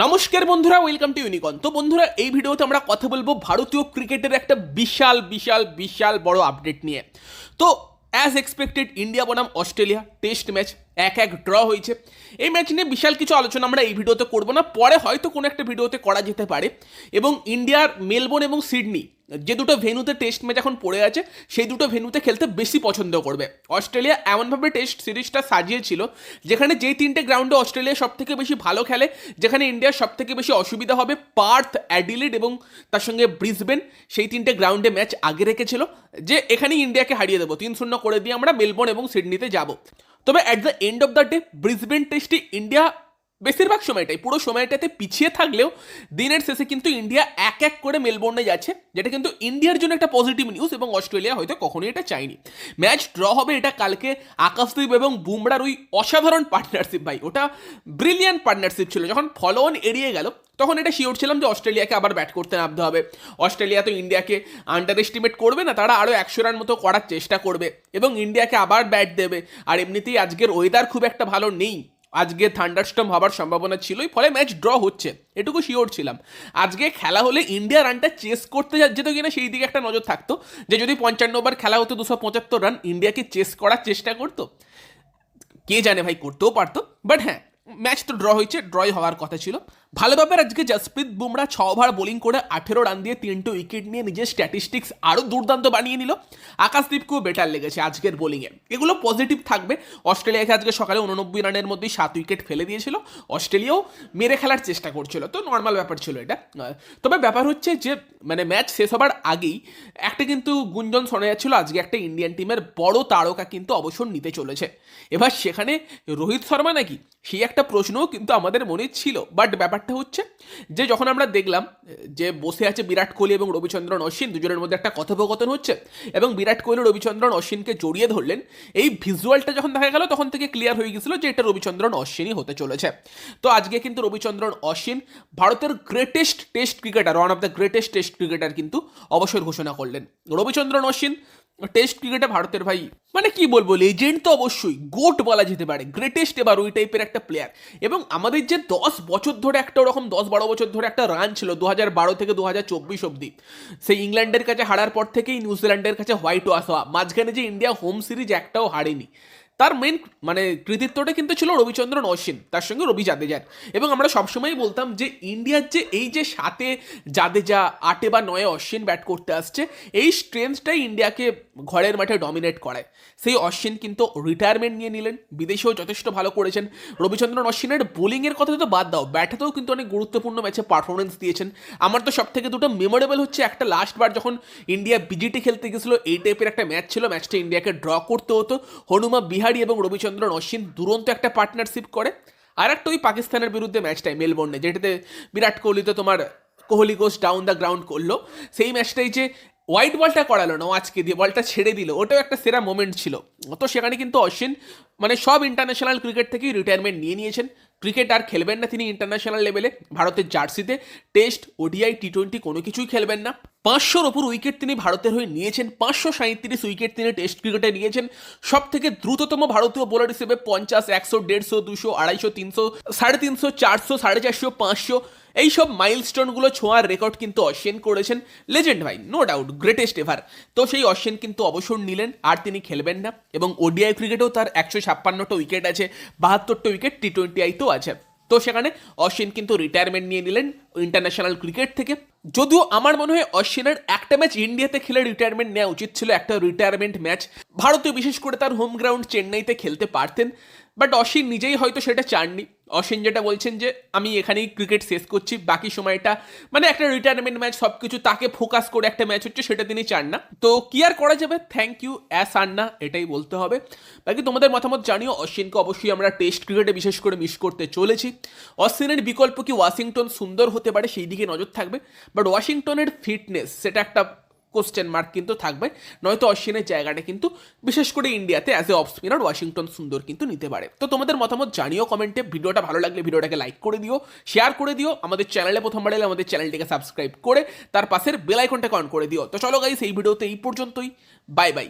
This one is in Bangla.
নমস্কার বন্ধুরা ওয়েলকাম টু ইউনিকন তো বন্ধুরা, এই ভিডিওতে আমরা কথা বলব ভারতীয় ক্রিকেটের একটা বিশাল বিশাল বিশাল বড় আপডেট নিয়ে। তো অ্যাজ এক্সপেক্টেড ইন্ডিয়া বনাম অস্ট্রেলিয়া। টেস্ট ম্যাচ এক এক ড্র হয়েছে। এই ম্যাচ নিয়ে বিশাল কিছু আলোচনা আমরা এই ভিডিওতে করব না। পরে হয়তো কোনো একটা ভিডিওতে করা যেতে পারে। এবং ইন্ডিয়ার মেলবোর্ন এবং সিডনি যে দুটো ভেনুতে টেস্ট ম্যাচ এখন পড়ে আছে, সেই দুটো ভেনুতে খেলতে বেশি পছন্দ করবে। অস্ট্রেলিয়া এমনভাবে টেস্ট সিরিজটা সাজিয়েছিল, যেখানে যেই তিনটে গ্রাউন্ডে অস্ট্রেলিয়া সব থেকে বেশি ভালো খেলে, যেখানে ইন্ডিয়ার সব থেকে বেশি অসুবিধা হবে পার্থ অ্যাডিলিড এবং তার সঙ্গে ব্রিসবেন। সেই তিনটে গ্রাউন্ডে ম্যাচ আগে রেখেছিল, যে এখানেই ইন্ডিয়াকে হারিয়ে দেবো। তিন শূন্য করে দিয়ে আমরা মেলবোর্ন এবং সিডনিতে যাব। তবে at the end of the day Brisbane টেস্টে ইন্ডিয়া বেশিরভাগ সময়টাই, পুরো সময়টাতে পিছিয়ে থাকলেও দিনের শেষে কিন্তু ইন্ডিয়া এক এক করে মেলবোর্নে যাচ্ছে, যেটা কিন্তু ইন্ডিয়ার জন্য একটা পজিটিভ নিউজ এবং অস্ট্রেলিয়া হয়তো কখনোই এটা চায়নি। ম্যাচ ড্র হবে এটা কালকে আকাশদীপ এবং বুমরার ওই অসাধারণ পার্টনারশিপ ভাই, ওটা ব্রিলিয়ান্ট পার্টনারশিপ ছিল। যখন ফলো অন এড়িয়ে গেল, তখন এটা শিওর ছিলাম যে অস্ট্রেলিয়াকে আবার ব্যাট করতে নামতে হবে। অস্ট্রেলিয়া তো ইন্ডিয়াকে আন্ডার এস্টিমেট করবে না, তারা আরও একশো রান মতো করার চেষ্টা করবে এবং ইন্ডিয়াকে আবার ব্যাট দেবে। আর এমনিতেই আজকের ওয়েদার খুব একটা ভালো নেই। আজকে থান্ডারস্টম হবার সম্ভাবনা ছিলই, ফলে ম্যাচ ড্র হচ্ছে, এটুকু শিওর ছিলাম। আজকে খেলা হলে ইন্ডিয়া রানটা চেস করতে যেত কিনা সেই দিকে একটা নজর থাকতো, যে যদি পঞ্চান্ন ওভার খেলা হতো দুশো পঁচাত্তর রান ইন্ডিয়াকে চেস করার চেষ্টা করতো। কে জানে ভাই, করতেও পারতো বাট হ্যাঁ ম্যাচ তো ড্র হয়েছে ড্রই হওয়ার কথা ছিল। ভালো ব্যাপার আজকে জসপ্রীত বুমরা ছ ওভার বোলিং করে আঠেরো রান দিয়ে তিনটে উইকেট নিয়ে নিজের স্ট্যাটিস্টিক্স আরও দুর্দান্ত বানিয়ে নিল। আকাশদীপকেও বেটার লেগেছে আজকের বোলিংয়ে। এগুলো পজিটিভ থাকবে। অস্ট্রেলিয়াকে আজকে সকালে উননব্বই রানের মধ্যেই সাত উইকেট ফেলে দিয়েছিল। অস্ট্রেলিয়াও মেরে খেলার চেষ্টা করছিল। তো নর্মাল ব্যাপার ছিল এটা। তবে ব্যাপার হচ্ছে যে মানে ম্যাচ শেষ হবার আগেই একটা কিন্তু গুঞ্জন শোনা যাচ্ছিল, আজকে একটা ইন্ডিয়ান টিমের বড় তারকা কিন্তু অবসর নিতে চলেছে। এবার সেখানে রোহিত শর্মা নাকি? সেই একটা প্রশ্নও কিন্তু আমাদের মনে ছিল। বাট ব্যাপারটা হচ্ছে যে যখন আমরা দেখলাম, যে বসে আছে বিরাট কোহলি এবং রবিচন্দ্রন অশ্বিন, দুজনের মধ্যে একটা কথোপকথন হচ্ছে এবং বিরাট কোহলি রবিচন্দ্রন অশ্বিনকে জড়িয়ে ধরলেন, এই ভিজুয়ালটা যখন দেখা গেল, তখন থেকে ক্লিয়ার হয়ে গেছিল যে এটা রবিচন্দ্রন অশ্বিনই হতে চলেছে। তো আজকে কিন্তু রবিচন্দ্রন অশ্বিন ভারতের greatest test cricketer one of the greatest test cricketer কিন্তু অবসর ঘোষণা করলেন। রবিচন্দ্রন অশ্বিন টেস্ট ক্রিকেটে ভারতের ভাই মানে কি বলব লেজেন্ড তো অবশ্যই গোট বলা যেতে পারে গ্রেটেস্ট এবার ওই টাইপের একটা প্লেয়ার এবং আমাদের যে দশ বছর ধরে একটা ওরকম দশ বারো বছর ধরে একটা রান ছিল দু হাজার বারো থেকে দু হাজার চব্বিশ অব্দি সেই ইংল্যান্ডের কাছে হারার পর থেকেই নিউজিল্যান্ডের কাছে হোয়াইট ওয়াশ হওয়া মাঝখানে যে ইন্ডিয়া হোম সিরিজ একটাও হারেনি। তার মেন মানে কৃতিত্বটা কিন্তু ছিল রবিচন্দ্রন অশ্বিন, তার সঙ্গে রবি জাদেজার এবং আমরা সবসময় বলতাম যে ইন্ডিয়ার যে এই যে সাতে জাদেজা, আটে বা নয়ে অশ্বিন ব্যাট করতে আসছে, এই স্ট্রেংথটাই ইন্ডিয়াকে ঘরের মাঠে ডমিনেট করায়। সেই অশ্বিন কিন্তু রিটায়ারমেন্ট নিয়ে নিলেন, বিদেশেও যথেষ্ট ভালো করেছেন। রবিচন্দ্রন অশ্বিনের বোলিংয়ের কথা তো বাদ দাও ব্যাটেতেও কিন্তু অনেক গুরুত্বপূর্ণ ম্যাচে পারফরমেন্স দিয়েছেন। আমার তো সব থেকে দুটো মেমোরেবল হচ্ছে একটা লাস্ট বার যখন ইন্ডিয়া বিজিটি খেলতে গেছিল, এই টাইপের একটা ম্যাচ ছিল ম্যাচটা ইন্ডিয়াকে ড্র করতে হতো। হনুমা বিহারি এবং রবিচন্দ্রন অশ্বিন দুরন্ত একটা পার্টনারশিপ করে। আর একটা ওই পাকিস্তানের বিরুদ্ধে ম্যাচটাই মেলবোর্নে যেটাতে বিরাট কোহলি তো তোমার Kohli goes down the ground করল। সেই ম্যাচটাই যে হোয়াইট বলটা করালো না আজকে দিয়ে বলটা ছেড়ে দিল, ওটাও একটা সেরা মোমেন্ট ছিল। তো সেখানে কিন্তু অশ্বিন মানে সব ইন্টারন্যাশনাল ক্রিকেট থেকেই রিটায়ারমেন্ট নিয়ে নিয়েছেন। ক্রিকেট আর খেলবেন না তিনি ইন্টারন্যাশনাল লেভেলে ভারতের জার্সিতে টেস্ট ওডিআই টি টোয়েন্টি কোনো কিছুই খেলবেন না। পাঁচশোর ওপর উইকেট তিনি ভারতের হয়ে নিয়েছেন। পাঁচশো সাঁত্রিশ উইকেট তিনি টেস্ট ক্রিকেটে নিয়েছেন। সব থেকে দ্রুততম ভারতীয় বোলার হিসেবে পঞ্চাশ, একশো, দেড়শো, দুশো, আড়াইশো, তিনশো, সাড়ে তিনশো, চারশো, সাড়ে চারশো, পাঁচশো, এইসব মাইলস্টোনগুলো ছোঁয়ার রেকর্ড কিন্তু অশ্বিন করেছেন। লেজেন্ড ভাই নো ডাউট গ্রেটেস্ট এভার তো সেই অশ্বিন কিন্তু অবসর নিলেন, আর তিনি খেলবেন না। এবং ওডিআই ক্রিকেটেও তার একশো ছাপ্পান্নটা উইকেট আছে, বাহাত্তরটা উইকেট টি টোয়েন্টি আইতেও আছে। তো সেখানে অশ্বিন কিন্তু রিটায়ারমেন্ট নিয়ে নিলেন ইন্টারন্যাশনাল ক্রিকেট থেকে। যদিও আমার মনে হয় অশ্বিনের একটা ম্যাচ ইন্ডিয়াতে খেলে রিটায়ারমেন্ট নেওয়া উচিত ছিল, একটা রিটায়ারমেন্ট ম্যাচ ভারতীয় বিশেষ করে তার হোম গ্রাউন্ড চেন্নাইতে খেলতে পারতেন। বাট অশ্বিন নিজেই হয়তো সেটা চাননি। অশ্বিন যেটা বলছেন যে, আমি এখানেই ক্রিকেট শেষ করছি, বাকি সময়টা মানে একটা রিটায়ারমেন্ট ম্যাচ সব কিছু তাকে ফোকাস করে একটা ম্যাচ হচ্ছে, সেটা তিনি চান না। তো কি আর করা যাবে? থ্যাংক ইউ অ্যাস আন্না এটাই বলতে হবে। বাকি তোমাদের মতামত জানিও অশ্বিনকে অবশ্যই আমরা টেস্ট ক্রিকেটে বিশেষ করে মিস করতে চলেছি। অশ্বিনের বিকল্প কি ওয়াশিংটন সুন্দর হতে পারে? সেই দিকে নজর থাকবে। বাট ওয়াশিংটনের ফিটনেস সেটা একটা কোশ্চেন মার্ক কিন্তু থাকবে। নয়তো অশ্বিনের জায়গাটা কিন্তু বিশেষ করে ইন্ডিয়াতে as a off spinner Washington Sundar কিন্তু নিতে পারে। তো তোমাদের মতামত জানিও কমেন্টে ভিডিওটা ভালো লাগলে ভিডিওটাকে লাইক করে দিও শেয়ার করে দিও, আমাদের চ্যানেলে প্রথমবার এলে আমাদের চ্যানেলটিকে সাবস্ক্রাইব করে, তার পাশের বেল আইকনটাকে অন করে দিও। তো চলো গাইস এই ভিডিওতে এই পর্যন্তই। Bye bye